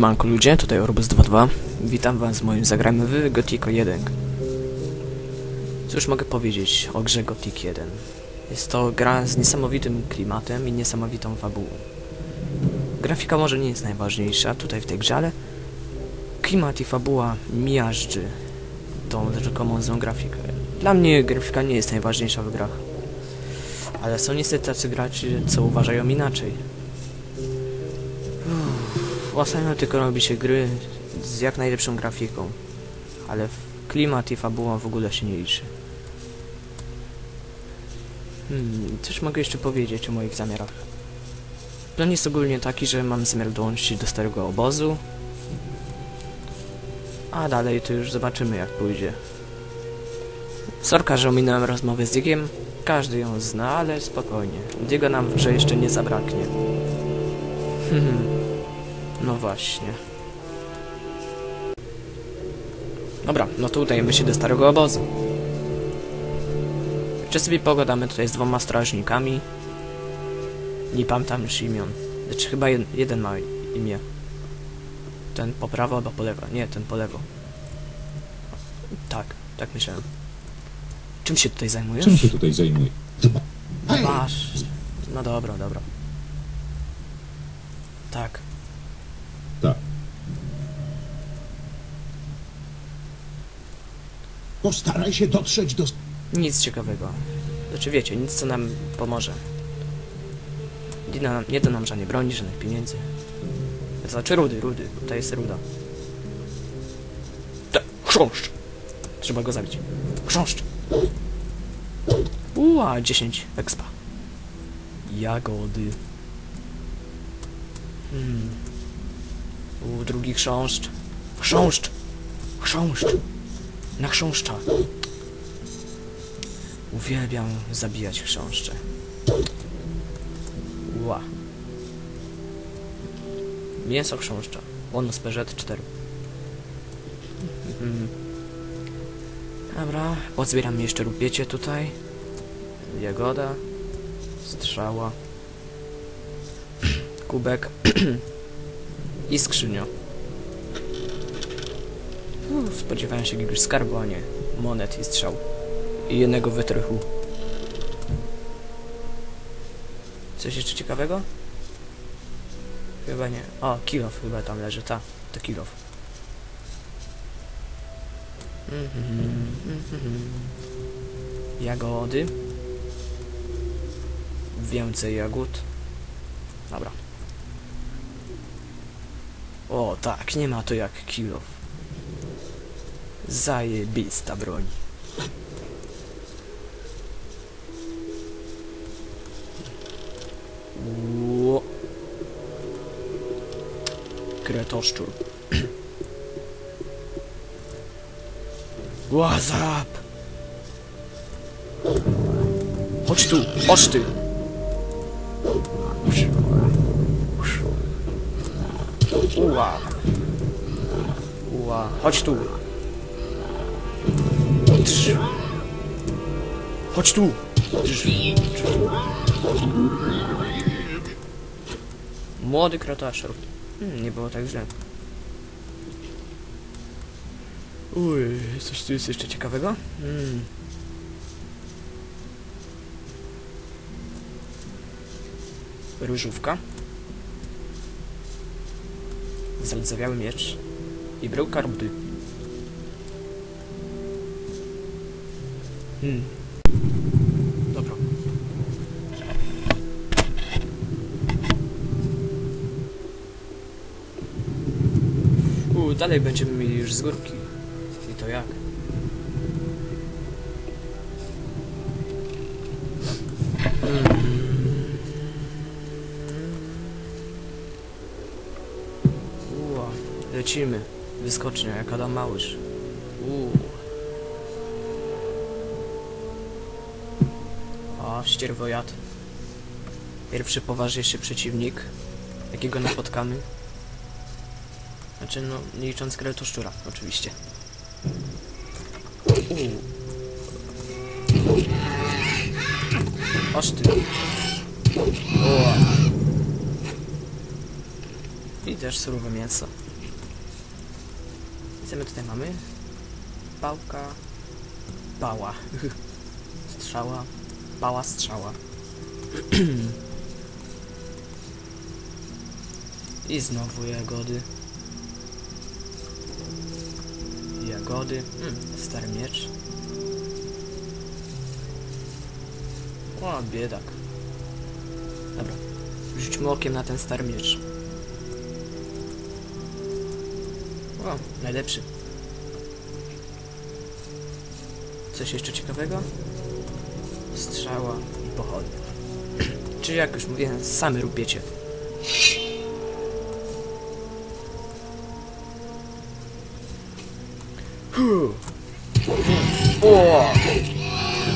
Manko ludzie, tutaj Orbus22. Witam was w moim zagraniu w Gothico 1. Cóż mogę powiedzieć o grze Gothic 1? Jest to gra z niesamowitym klimatem i niesamowitą fabułą. Grafika może nie jest najważniejsza tutaj w tej grze, ale klimat i fabuła miażdży tą rzekomą złą grafikę. Dla mnie grafika nie jest najważniejsza w grach. Ale są niestety tacy gracze, co uważają inaczej. Ostatnio tylko robi się gry z jak najlepszą grafiką, ale klimat i fabuła w ogóle się nie liczy. Hmm, coś mogę jeszcze powiedzieć o moich zamiarach. Plan jest ogólnie taki, że mam zamiar dołączyć do starego obozu, a dalej to już zobaczymy jak pójdzie. Sorka, że ominąłem rozmowę z Diegiem, każdy ją zna, ale spokojnie, Diego nam w grze jeszcze nie zabraknie. Hmm. No właśnie. Dobra, no to udajemy się do starego obozu. Jeszcze sobie pogadamy tutaj z dwoma strażnikami. Nie pamiętam już imion. Znaczy chyba jed jeden ma imię. Ten po prawo albo po lewo. Nie, ten po lewo. Tak, tak myślałem. Czym się tutaj zajmujesz? Czym się tutaj zajmuje? Masz. No dobra, dobra. Tak. Postaraj się dotrzeć do... Nic ciekawego. Znaczy wiecie, nic co nam pomoże. Nie da, nam, nie da nam żadnej broni, żadnych pieniędzy. Znaczy rudy, rudy. Tutaj jest ruda. Te, chrząszcz! Trzeba go zabić. Chrząszcz! Uła, 10 expa. Jagody. Hmm. U, drugi chrząszcz. Chrząszcz! Chrząszcz! Na chrząszcza. Uwielbiam zabijać chrząszcze. Ła. Mięso chrząszcza. Bonus PZ 4. Mhm. Dobra, pozbieram jeszcze rupiecie tutaj. Jagoda. Strzała. Kubek. I skrzynia. Spodziewałem się jakiegoś skarbu, a nie monet i strzał. I jednego wytrychu. Coś jeszcze ciekawego? Chyba nie. O, kilof chyba tam leży, ta. To kilof. Mhm. Jagody. Więcej jagód. Dobra. O, tak, nie ma to jak kilof. Zajebista broń. Ło. Kretoszczur. Łazap! Chodź tu, chodź ty! Uła. Uła, chodź tu. Drz. Chodź tu. Młody krotaszor. Hmm, nie było tak źle. Uj, coś tu jest jeszcze ciekawego? Hmm. Różówka. Zardzewiały miecz. I bryłka rudy. Hmm. Dobra. U, dalej będziemy mieli już z górki. I to jak? Uła, lecimy. Wyskocznia, jak Adam Małysz. Uuu. Ścierwojad. Pierwszy poważniejszy przeciwnik, jakiego napotkamy. Znaczy, no, nie licząc kretoszczura, oczywiście. Oż ty. Uła. I też surowe mięso. Co my tutaj mamy? Pałka. Pała. Strzała. Pała, strzała. I znowu jagody. Jagody. Hmm, stary miecz. O, biedak. Dobra. Rzućmy okiem na ten stary miecz. O, najlepszy. Coś jeszcze ciekawego? Strzała i pochodnia. Czyli jak już mówiłem, same rupiecie. Huh. O!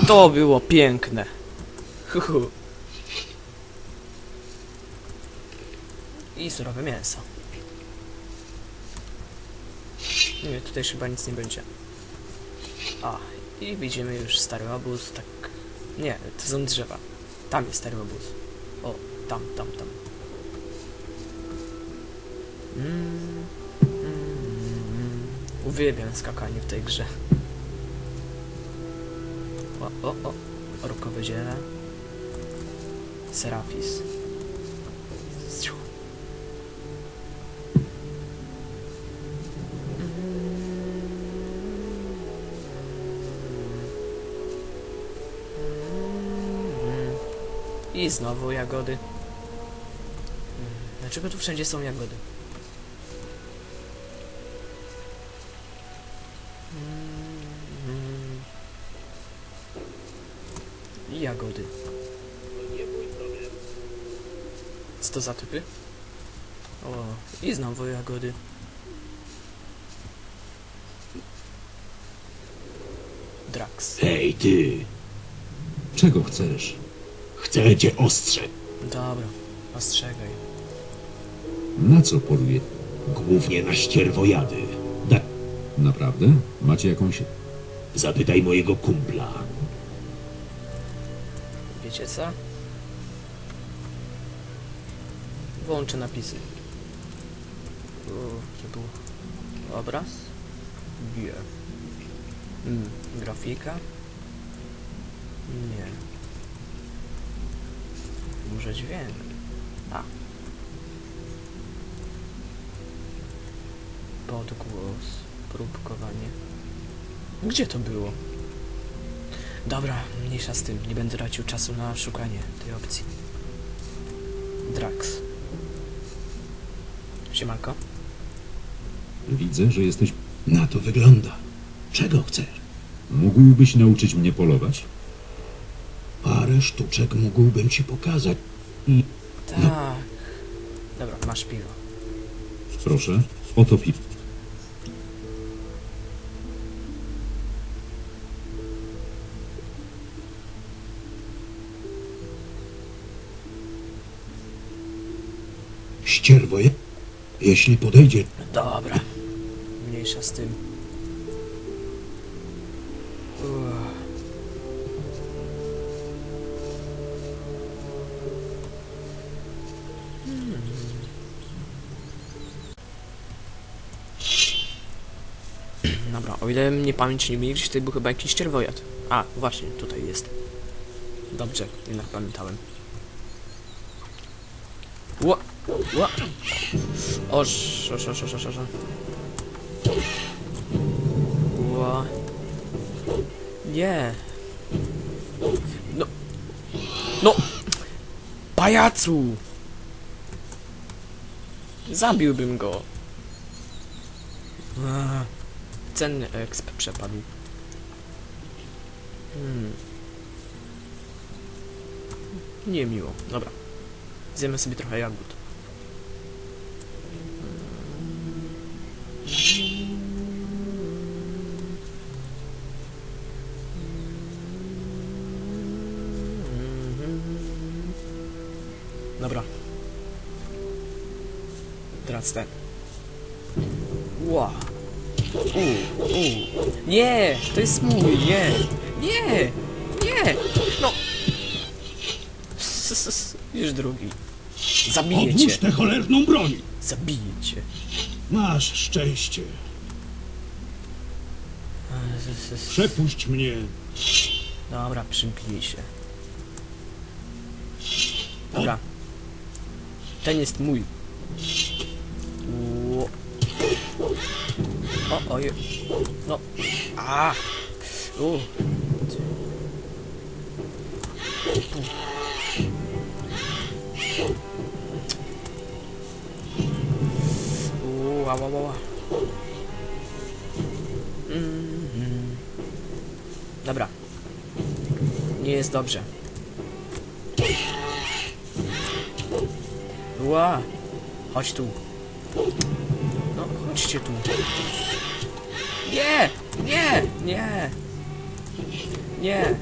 To było piękne. I surowe mięso. Nie, tutaj chyba nic nie będzie. A, i widzimy już stary obóz, tak... Nie, to są drzewa. Tam jest obóz. O, tam, tam, tam. Mm, mm, mm. Uwielbiam skakanie w tej grze. O, o, o. Orkowe ziele. Serafis. I znowu jagody. Mm, Dlaczego tu wszędzie są jagody? Mm. I jagody. Co to za typy? O, i znowu jagody. Drax. Hej, ty! Czego chcesz? Chcę cię ostrzec. Dobra, ostrzegaj. Na co poluje? Głównie na ścierwojady. Da Naprawdę? Macie jakąś... zapytaj mojego kumpla. Wiecie co? Włączę napisy. O, co tu? Obraz? Gear. Mm, grafika? Może dźwięk? A. Podgłos. Próbkowanie. Gdzie to było? Dobra, mniejsza z tym. Nie będę tracił czasu na szukanie tej opcji. Drax. Siemanko. Widzę, że jesteś... Na to wygląda. Czego chcesz? Mógłbyś nauczyć mnie polować? Parę sztuczek mógłbym ci pokazać. Tak. Dobra, masz piwo. Proszę, oto piwo. Ścierwoje? Jeśli podejdzie, Dobra. Mniejsza z tym. Uff. O ile mnie pamięć nie myli, gdzieś tutaj był chyba jakiś ścierwojad. A, właśnie, tutaj jest. Dobrze, jednak pamiętałem. Ła! Ła! Oż, oż, oż, oż, oż, oż. Ła. Nie. No. No. Pajacu. Zabiłbym go. Cenny exp przepadł. Hmm. Niemiło. Dobra. Zjemy sobie trochę jagód. Dobra. Teraz ten. Ła. U, u. Nie! To jest mój, nie! Nie! Nie! No! Już drugi. Zabiję cię! odłóż tę cholerną broń. Zabiję cię. Masz szczęście. Przepuść mnie. Dobra, przymknij się. Dobra. Ten jest mój. Ło. O, oj. No. A. U. Uuu, ała, ała. Mhm. Dobra. Nie jest dobrze. Ła! Chodź tu. Chodźcie tu. Nie! Nie! Nie! Nie!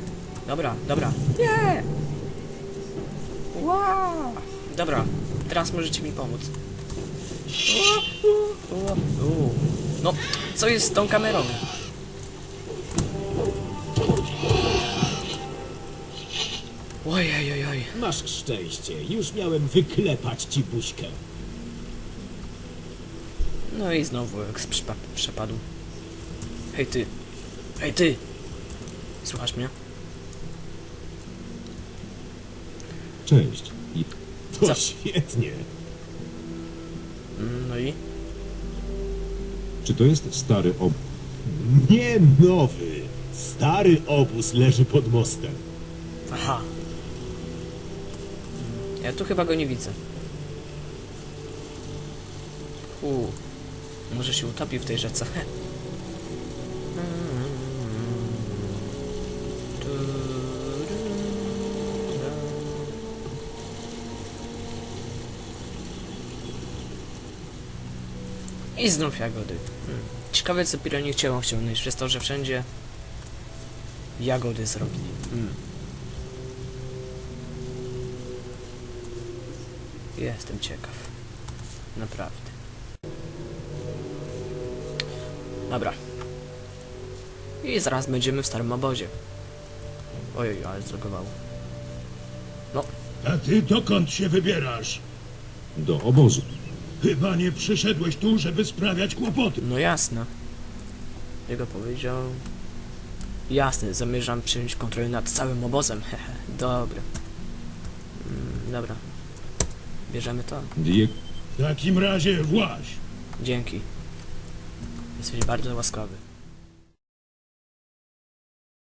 Dobra, dobra. Nie! Dobra, teraz możecie mi pomóc. No, co jest z tą kamerą? Oj, oj, oj, oj. Masz szczęście, już miałem wyklepać ci buźkę. No i znowu eks przepadł. Hej ty. Hej ty. Słuchasz mnie? Cześć. I To Co? świetnie. Mm, No i? czy to jest stary ob... Nie nowy. Stary obóz leży pod mostem. Aha. Ja tu chyba go nie widzę. U. Może się utopi w tej rzece. I znów jagody. Hmm. Ciekawe co Pironi chciał osiągnąć przez to, że wszędzie jagody zrobili. Hmm. Jestem ciekaw. Naprawdę. Dobra. I zaraz będziemy w starym obozie. Ojej, ale zlogowało. No, A ty dokąd się wybierasz? do obozu. Chyba nie przyszedłeś tu, żeby sprawiać kłopoty. no jasne. Jego powiedział... Jasne, zamierzam przyjąć kontrolę nad całym obozem. Hehe, dobra. Mm, dobra. Bierzemy to. W takim razie właź. Dzięki. Jesteś bardzo łaskawy.